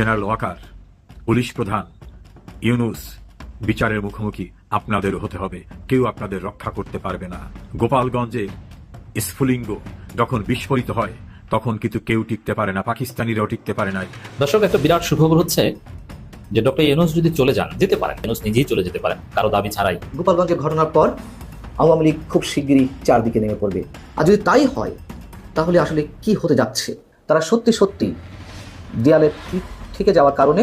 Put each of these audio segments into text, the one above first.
General Waker police প্রধান ইউনুস বিচারের মুখোমুখি আপনাদের হতে হবে। কেউ আপনাদের রক্ষা করতে পারবে না। গোপালগঞ্জে স্ফুলিঙ্গ যখন বিস্ফোরিত হয় তখন কিন্তু কেউ টিকতে পারে না পাকিস্তানিরাও টিকতে পারে না দর্শক একটা বিরাট সুখবর হচ্ছে যে ডক্টর ইউনুস যদি চলে যান যেতে পারেন ইউনুস নিজেই চলে যেতে পারেন কারও দাবি ছাড়াই। গোপালগঞ্জের ঘটনার পর আওয়ামী লীগ খুব শিগগিরই চারদিকে নেমে পড়বে। আর যদি তাই হয় তাহলে আসলে কি হতে যাচ্ছে? তারা সত্যি সত্যি দেয়ালে পিঠ থেকে যাওয়ার কারণে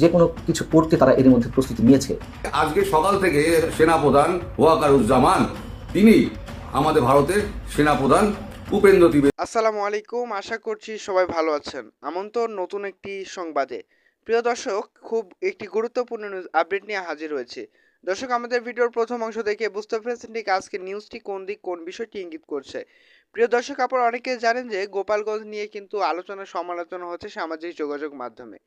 যে কোনো কিছু করতে তারা এর মধ্যে প্রস্তুতি নিয়েছে। আজকে সকাল থেকে সেনাপ্রধান ওয়াকারুজ্জামান তিনি আমাদের ভারতের সেনাপ্রধান উপেন্দ্র ত্রিবেদী। আসসালামু আলাইকুম আশা করছি সবাই ভালো আছেন। আমন্ত্রণ নতুন একটি সংবাদে। প্রিয় দর্শক খুব একটি গুরুত্বপূর্ণ নিউজ আপডেট নিয়ে হাজির হয়েছে। দর্শক আমাদের ভিডিওর প্রথম অংশ দেখে বুঝতে পেরেছেন ঠিক আজকে নিউজটি কোন দিক কোন বিষয়টি ইঙ্গিত করছে। প্রিয় দর্শক আপনারা অনেকে জানেন যে গোপালগঞ্জ নিয়ে কিন্তু আলোচনা সমালোচনা হচ্ছে সামাজিক যোগাযোগ মাধ্যমে।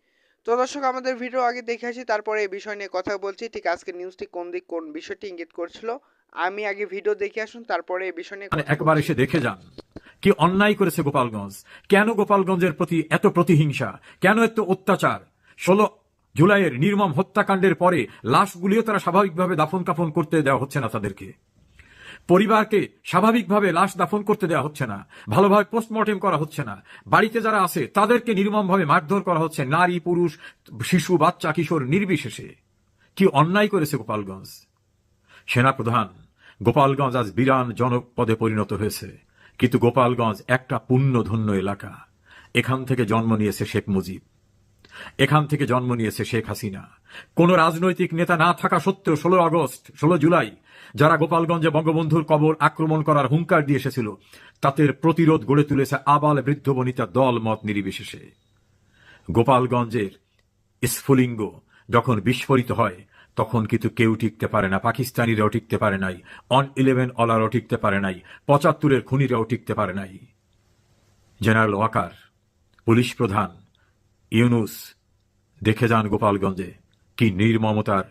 তো দর্শক আমাদের ভিডিও আগে দেখে আসি তারপরে এই বিষয় নিয়ে কথা বলছি। ঠিক আজকে নিউজটি কোন দিক কোন বিষয়টি ইঙ্গিত করছিল? আমি আগে ভিডিও দেখে আসুন তারপরে এই বিষয় নিয়ে মানে একবার এসে দেখে যান কি অন্যায় করেছে গোপালগঞ্জ। কেন গোপালগঞ্জের প্রতি এত প্রতিহিংসা? কেন এত অত্যাচার? ষোলো জুলাইয়ের নির্মম হত্যাকাণ্ডের পরে লাশগুলিও তারা স্বাভাবিকভাবে দাফন কাফন করতে দেওয়া হচ্ছে না তাদেরকে। পরিবারকে স্বাভাবিকভাবে লাশ দাফন করতে দেওয়া হচ্ছে না, ভালোভাবে পোস্টমর্টেম করা হচ্ছে না। বাড়িতে যারা আছে, তাদেরকে নির্মমভাবে মারধর করা হচ্ছে, নারী, পুরুষ, শিশু, বাচ্চা, কিশোর নির্বিশেষে। কি অন্যায় করেছে গোপালগঞ্জ? সেনাপ্রধান, গোপালগঞ্জ আজ বিরান জনপদে পরিণত হয়েছে। কিন্তু গোপালগঞ্জ একটা পুণ্যধন্য এলাকা। এখান থেকে জন্ম নিয়েছে শেখ মুজিব। এখান থেকে জন্ম নিয়েছে শেখ হাসিনা। কোন রাজনৈতিক নেতা না থাকা সত্ত্বেও ষোলো আগস্ট, ষোলো জুলাই, যারা গোপালগঞ্জে বঙ্গবন্ধুর কবর আক্রমণ করার হুঙ্কার দিয়ে এসেছিল, তাদের প্রতিরোধ গড়ে তুলেছে আবাল বৃদ্ধ বনিতা দল মত নির্বিশেষে। গোপালগঞ্জের স্ফুলিঙ্গ যখন বিস্ফোরিত হয়, তখন কিন্তু কেউ টিকতে পারে না, পাকিস্তানিরাও টিকতে পারে নাই অন ইলেভেন অলারও টিকতে পারে নাই, পঁচাত্তরের খুনিরাও টিকতে পারে নাই। জেনারেল ওয়াকার, পুলিশ প্রধান ইউনুস দেখে যান গোপালগঞ্জে, কি নির্মমতার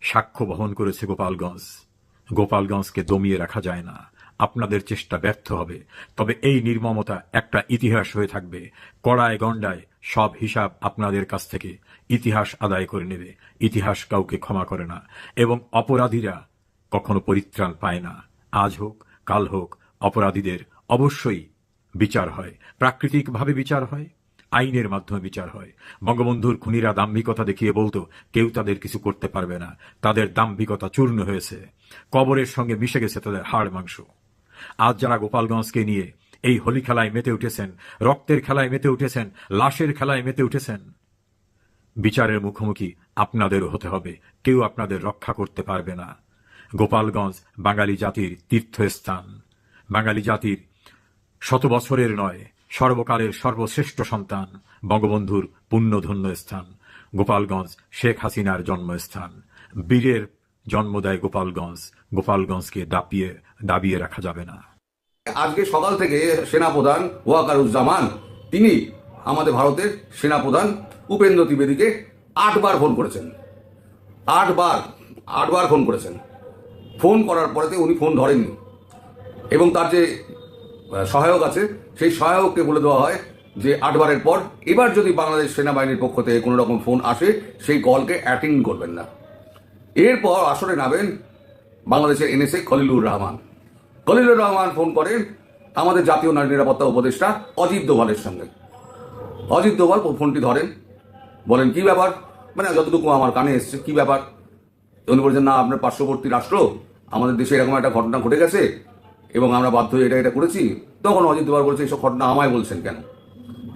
সাক্ষ্য বহন করেছে গোপালগঞ্জ। গোপালগঞ্জকে দমিয়ে রাখা যায় না। আপনাদের চেষ্টা ব্যর্থ হবে। তবে এই নির্মমতা একটা ইতিহাস হয়ে থাকবে। কড়ায় গণ্ডায় সব হিসাব আপনাদের কাছ থেকে ইতিহাস আদায় করে নেবে। ইতিহাস কাউকে ক্ষমা করে না। এবং অপরাধীরা কখনো পরিত্রাণ পায় না। আজ হোক, কাল হোক, অপরাধীদের অবশ্যই বিচার হয়। প্রাকৃতিকভাবে বিচার হয়। আইনের মাধ্যমে বিচার হয়। বঙ্গবন্ধুর খুনিরা দাম্ভিকতা দেখিয়ে বলতো, কেউ তাদের কিছু করতে পারবে না। তাদের দাম্ভিকতা চূর্ণ হয়েছে। কবরের সঙ্গে মিশে গেছে তাদের হাড় মাংস। আজ যারা গোপালগঞ্জকে নিয়ে এই হোলি খেলায় মেতে উঠেছেন, রক্তের খেলায় মেতে উঠেছেন, লাশের খেলায় মেতে উঠেছেন, বিচারের মুখোমুখি আপনাদেরও হতে হবে। কেউ আপনাদের রক্ষা করতে পারবে না। গোপালগঞ্জ বাঙালি জাতির তীর্থস্থান। বাঙালি জাতির শত বছরের নয় সর্বকালের সর্বশ্রেষ্ঠ সন্তান, বঙ্গবন্ধুর পুণ্যধন্য স্থান, গোপালগঞ্জ শেখ হাসিনার জন্মস্থান। বীরের জন্ম দেয় গোপালগঞ্জ, গোপালগঞ্জকে দাপিয়ে, দাবিয়ে রাখা যাবে না। আজকে সকাল থেকে সেনাপ্রধান ওয়াকারুজ্জামান, তিনি আমাদের ভারতের সেনাপ্রধান উপেন্দ্র ত্রিবেদীকে আটবার ফোন করেছেন। আটবার আটবার ফোন করেছেন। ফোন করার পরেতে উনি ফোন ধরেননি। এবং তার যে সহায়ক আছে সেই সহায়ককে বলে দেওয়া হয় যে আটবারের পর এবার যদি বাংলাদেশ সেনাবাহিনীর পক্ষ থেকে কোনো রকম ফোন আসে, সেই কলকে অ্যাটেন্ড করবেন না। এরপর আসরে নামেন বাংলাদেশের এনএসএ খলিলুর রহমান। খলিলুর রহমান ফোন করেন আমাদের জাতীয় নারী নিরাপত্তা উপদেষ্টা অজিত দোভালের সঙ্গে। অজিত দোভাল ফোনটি ধরেন। বলেন, কি ব্যাপার? মানে যতটুকু আমার কানে এসছে, কি ব্যাপার? উনি বলছেন, না, আপনার পার্শ্ববর্তী রাষ্ট্র, আমাদের দেশে এরকম একটা ঘটনা ঘটে গেছে এবং আমরা বাধ্য এটা এটা করেছি। তখন অজিত দোভাল বলছে এইসব ঘটনা আমায় বলছেন কেন?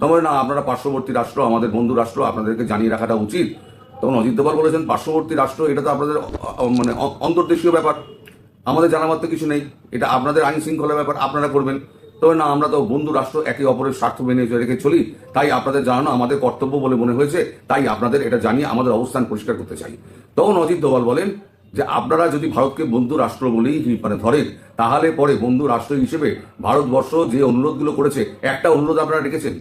তখন না, আপনারা পার্শ্ববর্তী রাষ্ট্র, আমাদের বন্ধু রাষ্ট্র, আপনাদেরকে জানিয়ে রাখাটা উচিত। তখন অজিত দোভাল বলেছেন, পার্শ্ববর্তী রাষ্ট্র, এটা তো আপনাদের মানে অন্তর্দেশীয় ব্যাপার। আমাদের জানাবার তো কিছু নেই। এটা আপনাদের আইন শৃঙ্খলা ব্যাপার, আপনারা করবেন। তবে না, আমরা তো বন্ধু রাষ্ট্র, একে অপরের স্বার্থ মেনে রেখে চলি। তাই আপনাদের জানানো আমাদের কর্তব্য বলে মনে হয়েছে। তাই আপনাদের এটা জানিয়ে আমাদের অবস্থান পরিষ্কার করতে চাই। তখন অজিত দোভাল বলেন যে আপনারা যদি ভারতকে বন্ধু রাষ্ট্র বলেই মানে ধরেন, তাহলে পরে বন্ধু রাষ্ট্র হিসেবে ভারতবর্ষ যে অনুরোধগুলো করেছে, একটা অনুরোধ আপনারা রেখেছেন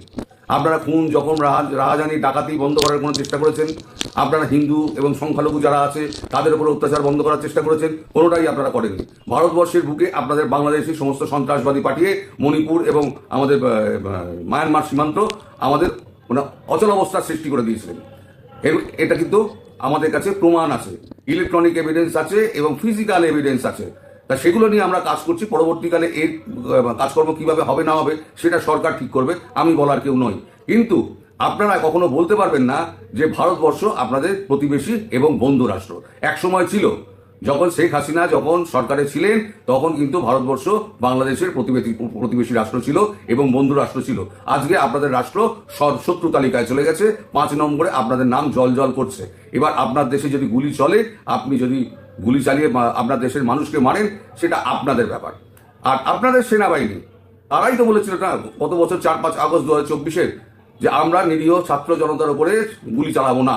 আপনারা খুন যখন রাহাজানি, ডাকাতি বন্ধ করার কোনো চেষ্টা করেছেন? আপনারা হিন্দু এবং সংখ্যালঘু যারা আছে, তাদের উপর অত্যাচার বন্ধ করার চেষ্টা করেছেন? কোনোটাই আপনারা করেননি। ভারতবর্ষের বুকে আপনাদের বাংলাদেশি সমস্ত সন্ত্রাসবাদী পাঠিয়ে মণিপুর এবং আমাদের মায়ানমার সীমান্ত আমাদের ওনা অচল অবস্থার সৃষ্টি করে দিয়েছিলেন। এটা কিন্তু আমাদের কাছে প্রমাণ আছে। ইলেকট্রনিক এভিডেন্স আছে এবং ফিজিক্যাল এভিডেন্স আছে। তা সেগুলো নিয়ে আমরা কাজ করছি। পরবর্তীকালে এর কাজকর্ম কীভাবে হবে, না হবে, সেটা সরকার ঠিক করবে। আমি বলার কেউ নই। কিন্তু আপনারা কখনো বলতে পারবেন না যে ভারতবর্ষ আপনাদের প্রতিবেশী এবং বন্ধু রাষ্ট্র এক সময় ছিল যখন শেখ হাসিনা যখন সরকারে ছিলেন, তখন কিন্তু ভারতবর্ষ বাংলাদেশের প্রতিবেশী প্রতিবেশী রাষ্ট্র ছিল এবং বন্ধু রাষ্ট্র ছিল। আজকে আপনাদের রাষ্ট্র শত্রু তালিকায় চলে গেছে। পাঁচ নম্বরে আপনাদের নাম জল জল করছে। এবার আপনার দেশে যদি গুলি চলে, আপনি যদি গুলি চালিয়ে আপনার দেশের মানুষকে মারেন, সেটা আপনাদের ব্যাপার। আর আপনাদের সেনাবাহিনী, তারাই তো বলেছিল না, গত বছর চার পাঁচ আগস্ট দু হাজার চব্বিশের যে আমরা নিরীহ ছাত্র জনতার উপরে গুলি চালাবো না।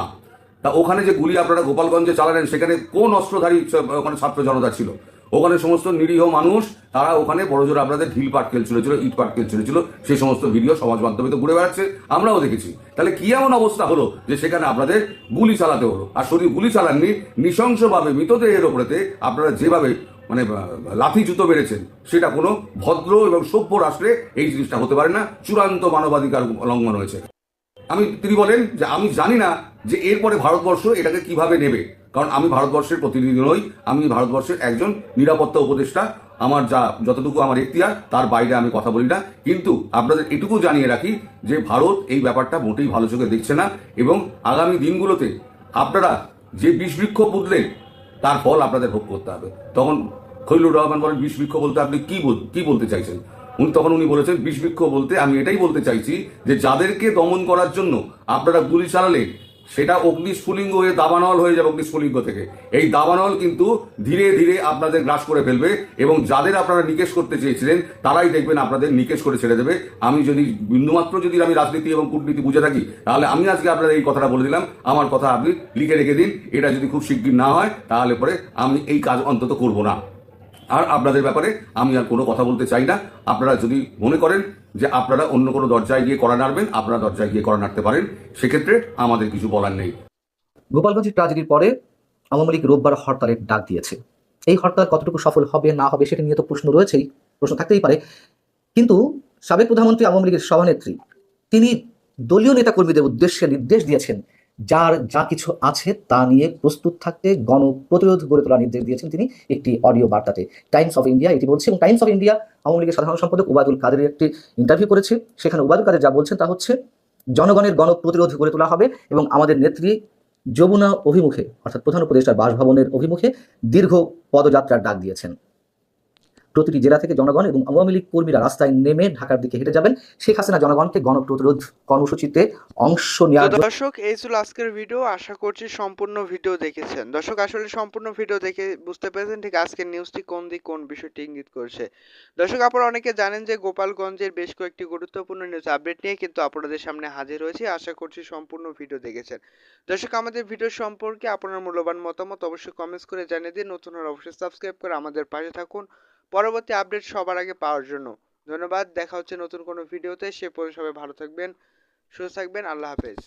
তা ওখানে যে গুলি আপনারা গোপালগঞ্জে চালালেন, সেখানে কোন অস্ত্রধারী ওখানে ছাত্র জনতা ছিল? ওখানে সমস্ত নিরীহ মানুষ, তারা ওখানে বড় জোর আপনাদের ঢিল পাটকেল ছুড়েছিল ইট পাটকেল ছুড়েছিল সেই সমস্ত ভিডিও সমাজ মাধ্যমে তো ঘুরে বেড়াচ্ছে, আমরাও দেখেছি। তাহলে কি এমন অবস্থা হলো যে সেখানে আপনাদের গুলি চালাতে হলো? আর শুধু গুলি চালাননি, নৃশংসভাবে মৃতদেহের ওপরেতে আপনারা যেভাবে মানে লাথি জুতো বেড়েছেন সেটা কোনো ভদ্র এবং সভ্য রাষ্ট্রে এই জিনিসটা হতে পারে না। চূড়ান্ত মানবাধিকার লঙ্ঘন হয়েছে। আমি তিনি বলেন যে আমি জানি না যে এরপরে ভারতবর্ষ এটাকে কীভাবে নেবে? কারণ আমি ভারতবর্ষের প্রতিনিধি নই, আমি ভারতবর্ষের একজন নিরাপত্তা উপদেষ্টা। আমার যা, যতটুকু আমার এখতিয়ার, তার বাইরে আমি কথা বলি না। কিন্তু আপনাদের এটুকু জানিয়ে রাখি যে ভারত এই ব্যাপারটা মোটেই ভালো চোখে দেখছে না এবং আগামী দিনগুলোতে আপনারা যে বিষ বৃক্ষ পুঁতলেন তার ফল আপনাদের ভোগ করতে হবে। তখন খৈলুর রহমান বলেন বিষ বৃক্ষ বলতে আপনি কি বল- কি বলতে চাইছেন? উনি তখন উনি বলেছেন বিষ বৃক্ষ বলতে আমি এটাই বলতে চাইছি যে যাদেরকে দমন করার জন্য আপনারা গুলি চালালে সেটা অগ্নিস্ফুলিঙ্গ হয়ে দাবানল হয়ে যাবে অগ্নিস্ফুলিঙ্গ থেকে। এই দাবানল কিন্তু ধীরে ধীরে আপনাদের গ্রাস করে ফেলবে এবং যাদের আপনারা নিকেশ করতে চেয়েছিলেন, তারাই দেখবেন আপনাদের নিকেশ করে ছেড়ে দেবে। আমি যদি, বিন্দুমাত্র যদি আমি রাজনীতি এবং কূটনীতি বুঝে থাকি, তাহলে আমি আজকে আপনাদের এই কথাটা বলে দিলাম। আমার কথা আপনি লিখে রেখে দিন। এটা যদি খুব শিগগির না হয়, তাহলে পরে আমি এই কাজ অন্তত করব না। আর আপনাদের ব্যাপারে আমি আর কোনো কথা বলতে চাই না। আপনারা যদি মনে করেন যে আপনারা অন্য কোনো দরজায় গিয়ে করা নাড়বেন, আপনারা দরজায় গিয়ে করা নাড়তে পারেন। সেক্ষেত্রে আমাদের কিছু বলার নেই। গোপালগঞ্জের ট্রাজেডির পরে আওয়ামী লীগ রোববার হরতালের ডাক দিয়েছে। এই হরতাল কতটুকু সফল হবে, না হবে, সেটা নিয়ে তো প্রশ্ন রয়েছেই, প্রশ্ন থাকতেই পারে। কিন্তু সাবেক প্রধানমন্ত্রী আওয়ামী লীগের সভানেত্রী, তিনি দলীয় নেতাকর্মীদের উদ্দেশ্যে নির্দেশ দিয়েছেন যার যা কিছু আছে তা নিয়ে প্রস্তুত থাকতে গণ প্রতিরোধ গড়ে তোলার নির্দেশ দিয়েছেন তিনি একটি অডিও বার্তাতে। টাইমস অফ ইন্ডিয়া এটি বলছে এবং টাইমস অফ ইন্ডিয়া আওয়ামী লীগের সাধারণ সম্পাদক ওবায়দুল কাদের একটি ইন্টারভিউ করেছে। সেখানে ওবায়দুল কাদের যা বলছেন তা হচ্ছে, জনগণের গণ প্রতিরোধ গড়ে তোলা হবে এবং আমাদের নেত্রী যমুনা অভিমুখে, অর্থাৎ প্রধান উপদেষ্টার বাসভবনের অভিমুখে দীর্ঘ পদযাত্রার ডাক দিয়েছেন। প্রতিটি জেলা থেকে জনগণ এবং আওয়ামী লীগ কর্মীরা রাস্তায় নেমে ঢাকার দিকে হেঁটে যাবেন। শেখ হাসিনা জনগণকে গণপ্রতিরোধ কর্মসূচিতে অংশ তো নেওয়ার দর্শক, এই ছিল আজকের ভিডিও আশা করছি সম্পূর্ণ ভিডিও দেখেছেন। দর্শক, আসলে সম্পূর্ণ ভিডিও দেখে বুঝতে পেরেছেন ঠিক আজকের নিউজটি কোন দিক, কোন বিষয়টি ইঙ্গিত করছে। দর্শক, আপনারা অনেকে জানেন যে গোপালগঞ্জের বেশ কয়েকটি গুরুত্বপূর্ণ নিউজ আপডেট নিয়ে কিন্তু আপনাদের সামনে হাজির হয়েছে। আশা করছি সম্পূর্ণ ভিডিও দেখেছেন। দর্শক, আমাদের ভিডিও সম্পর্কে আপনার মূল্যবান মতামত অবশ্যই কমেন্টস করে জানিয়ে দিন। নতুন হলে অবশ্যই সাবস্ক্রাইব করে আমাদের পাশে থাকুন। পরবর্তী আপডেট সবার আগে পাওয়ার জন্য। ধন্যবাদ, দেখা হচ্ছে নতুন কোনো ভিডিওতে সে পরে সবাই ভালো থাকবেন, সুস্থ থাকবেন, আল্লাহ হাফেজ।